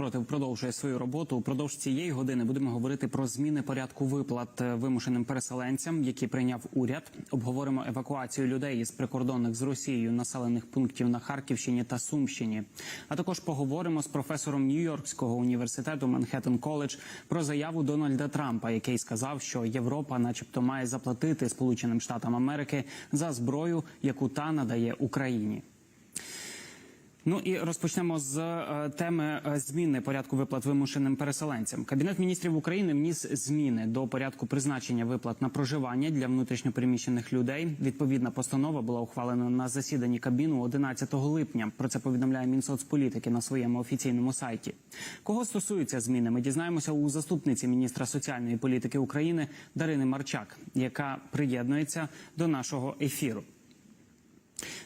Спротив продовжує свою роботу. Упродовж цієї години будемо говорити про зміни порядку виплат е, вимушеним переселенцям, які прийняв уряд. Обговоримо евакуацію людей із прикордонних з Росією населених пунктів на Харківщині та Сумщині. А також поговоримо з професором Нью-Йоркського університету Манхеттен Коледж про заяву Дональда Трампа, який сказав, що Європа, начебто, має заплатити Сполученим Штатам Америки за зброю, яку та надає Україні. Ну і розпочнемо з е, теми е, зміни порядку виплат вимушеним переселенцям. Кабінет міністрів України вніс зміни до порядку призначення виплат на проживання для внутрішньопереміщених людей. Відповідна постанова була ухвалена на засіданні Кабміну 11 липня. Про це повідомляє Мінсоцполітики на своєму офіційному сайті. Кого стосуються зміни? Ми дізнаємося у заступниці міністра соціальної політики України Дарини Марчак, яка приєднується до нашого ефіру.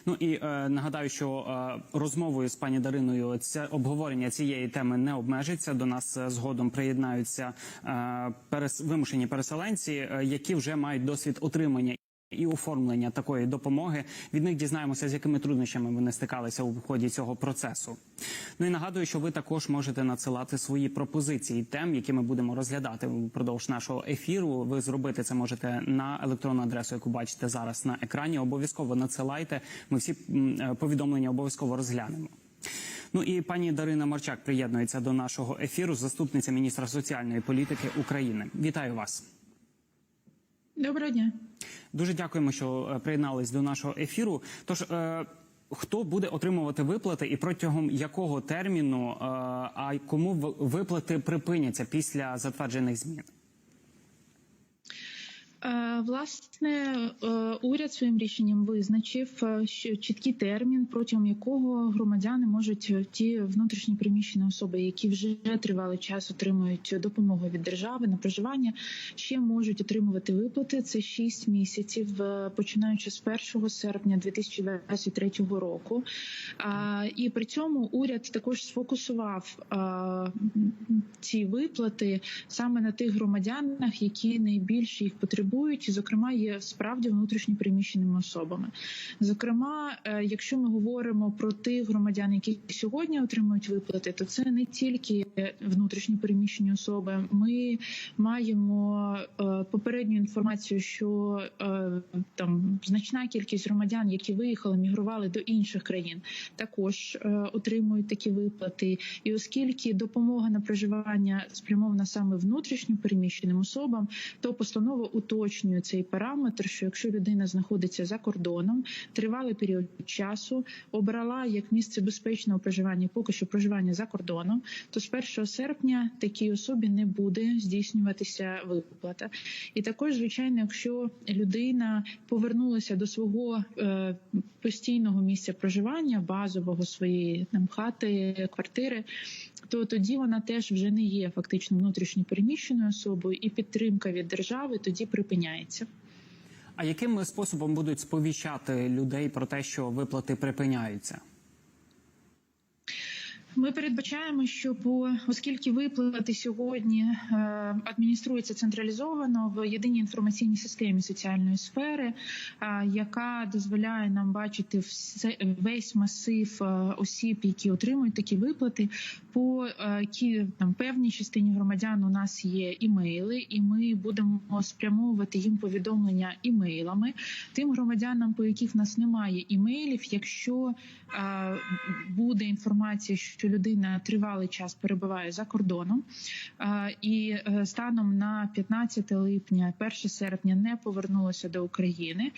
Ну і е, нагадаю, що е, розмовою з пані Дариною це обговорення цієї теми не обмежиться. До нас е, згодом приєднаються е, перес, вимушені переселенці, е, які вже мають досвід отримання. І оформлення такої допомоги від них дізнаємося, з якими труднощами вони стикалися у ході цього процесу. Ну і нагадую, що ви також можете надсилати свої пропозиції тем, які ми будемо розглядати впродовж нашого ефіру. Ви зробити це можете на електронну адресу, яку бачите зараз на екрані. Обов'язково надсилайте. Ми всі е, повідомлення обов'язково розглянемо. Ну і пані Дарина Марчак приєднується до нашого ефіру, заступниця міністра соціальної політики України. Вітаю вас. Доброго дня. Дуже дякуємо, що е, приєднались до нашого ефіру. Тож е, хто буде отримувати виплати, і протягом якого терміну, е, а кому виплати припиняться після затверджених змін? Власне, е, уряд своїм рішенням визначив е, чіткий термін, протягом якого громадяни можуть е, ті внутрішні приміщені особи, які вже тривалий час отримують допомогу від держави на проживання, ще можуть отримувати виплати. Це 6 місяців, починаючи з 1 серпня 2023 року. І при цьому уряд також сфокусував ці виплати саме на тих громадянах, які найбільше їх потребують, і, зокрема, є справді внутрішньо переміщеними особами. Зокрема, е, якщо ми говоримо про тих громадян, які сьогодні отримують виплати, то це не тільки внутрішньо переміщені особи. Ми маємо е, попередню інформацію, що е, там значна кількість громадян, які виїхали, мігрували до інших країн, також е, отримують такі виплати. І оскільки допомога на проживання спрямована саме внутрішньо переміщеним особам, то постанова уточнює цей параметр, що якщо людина знаходиться за кордоном, тривалий період часу обрала як місце безпечного проживання, поки що проживання за кордоном, то з 1 серпня такій особі не буде здійснюватися виплата. І також, звичайно, якщо людина повернулася до свого е, постійного місця проживання, базового своєї там хати, квартири. То тоді вона теж вже не є фактично внутрішньо переміщеною особою, і підтримка від держави тоді припиняється. А яким способом будуть сповіщати людей про те, що виплати припиняються? Ми передбачаємо, що по оскільки виплати сьогодні е, адмініструються централізовано в єдиній інформаційній системі соціальної сфери, е, яка дозволяє нам бачити весь масив е, осіб, які отримують такі виплати. По там певній частині громадян у нас є імейли, і ми будемо спрямовувати їм повідомлення імейлами. Тим громадянам, по яких в нас немає імейлів, якщо буде інформація, що людина тривалий час перебуває за кордоном, е, і е, станом на 15 липня, 1 серпня не повернулася до України,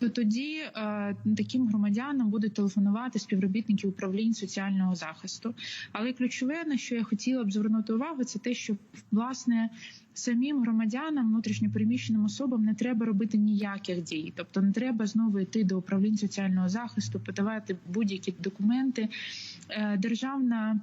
то тоді е, таким громадянам будуть телефонувати співробітники управлінь соціального захисту. Але ключове на що я хотіла б звернути увагу, це те, що власне. Самим громадянам, внутрішньопереміщеним особам не треба робити ніяких дій, тобто не треба знову йти до управлінь соціального захисту, подавати будь-які документи. Е, Державна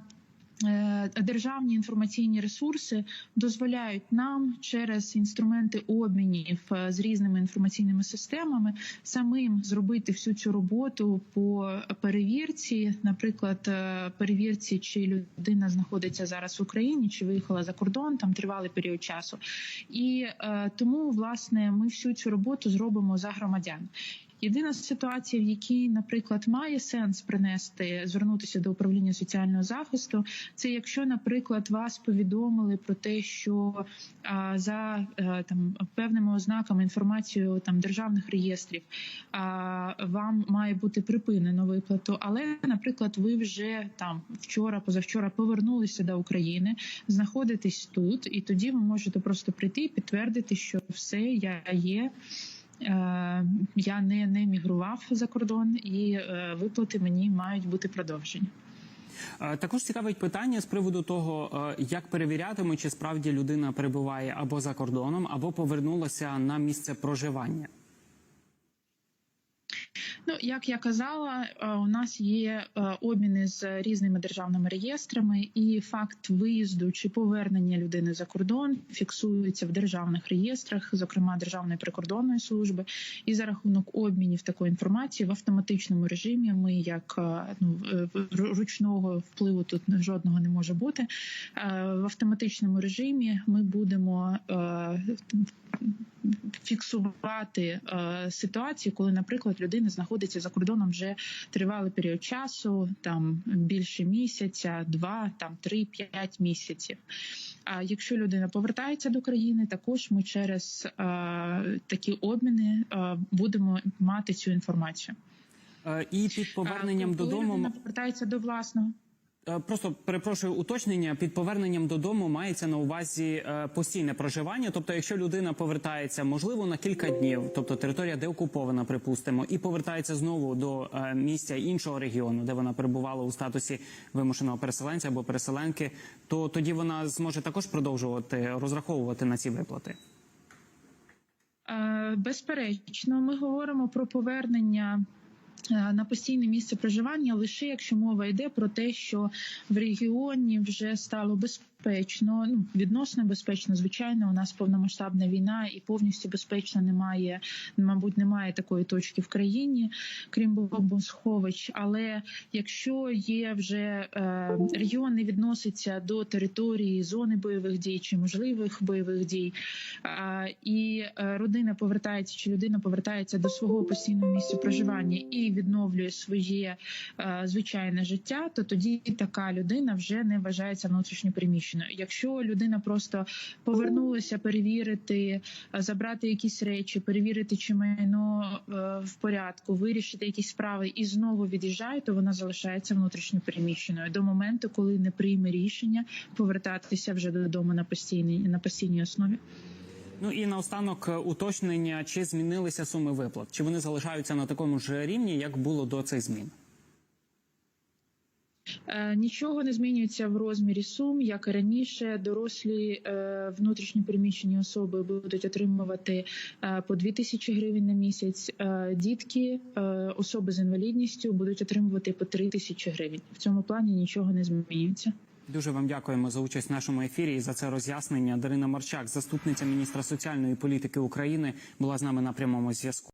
е, державні інформаційні ресурси дозволяють нам через інструменти обмінів е, з різними інформаційними системами самим зробити всю цю роботу по перевірці, наприклад, е, перевірці, чи людина знаходиться зараз в Україні, чи виїхала за кордон, там тривалий період часу, і е, тому власне ми всю цю роботу зробимо за громадян. Єдина ситуація, в якій, наприклад, має сенс принести звернутися до управління соціального захисту, це якщо, наприклад, вас повідомили про те, що а, за е, там певними ознаками інформацією там державних реєстрів а, вам має бути припинено виплату, але, наприклад, ви вже там вчора, позавчора повернулися до України, знаходитесь тут, і тоді ви можете просто прийти і підтвердити, що все я є. Е, Я не, не мігрував за кордон, і е, виплати мені мають бути продовжені. Е, Також цікавить питання з приводу того, як перевірятимуть, чи справді людина перебуває або за кордоном, або повернулася на місце проживання. Ну, як я казала, е, у нас є е, обміни з різними державними реєстрами, і факт виїзду чи повернення людини за кордон фіксується в державних реєстрах, зокрема Державної прикордонної служби. І за рахунок обмінів такої інформації в автоматичному режимі ми, як е, ну ручного впливу тут жодного не може бути. В автоматичному режимі ми будемо фіксувати ситуацію, коли, наприклад, людина знаходиться за кордоном вже тривалий період часу, там більше місяця, два, там три, п'ять місяців. А якщо людина повертається до країни, також ми через е, такі обміни е, будемо мати цю інформацію. Е, І під поверненням А коли додому людина повертається до власного. Е, Просто перепрошую уточнення. Під поверненням додому мається на увазі е, постійне проживання. Тобто, якщо людина повертається, можливо, на кілька днів, тобто територія деокупована, припустимо, і повертається знову до е, місця іншого регіону, де вона перебувала у статусі вимушеного переселенця або переселенки, то тоді вона зможе також продовжувати розраховувати на ці виплати. Безперечно, ми говоримо про повернення. Е, На постійне місце проживання лише якщо мова йде про те, що в регіоні вже стало безпечно, ну відносно безпечно. Звичайно, у нас повномасштабна війна і повністю безпечно немає, мабуть, немає такої точки в країні, крім бомбосховищ. Але якщо є вже е, регіон не відноситься до території зони бойових дій чи можливих бойових дій, а, і е, родина повертається, чи людина повертається до свого постійного місця проживання і відновлює своє е, звичайне життя, то тоді така людина вже не вважається внутрішньо переміщеною. Якщо людина просто повернулася перевірити, е, забрати якісь речі, перевірити, чи майно е, в порядку, вирішити якісь справи і знову від'їжджає, то вона залишається внутрішньо переміщеною до моменту, коли не прийме рішення повертатися вже додому на постійній на постійній основі. Ну і наостанок е, уточнення, чи змінилися суми виплат, чи вони залишаються на такому ж рівні, як було до цих змін. Е, Нічого не змінюється в розмірі сум, як і раніше. Дорослі е, внутрішньо переміщені особи будуть отримувати е, по 2 тисячі гривень на місяць. Дітки, особи з інвалідністю будуть отримувати по 3 тисячі гривень. В цьому плані нічого не змінюється. Дуже вам дякуємо за участь в нашому ефірі і за це роз'яснення. Дарина Марчак, заступниця міністра соціальної політики України, була з нами на прямому зв'язку.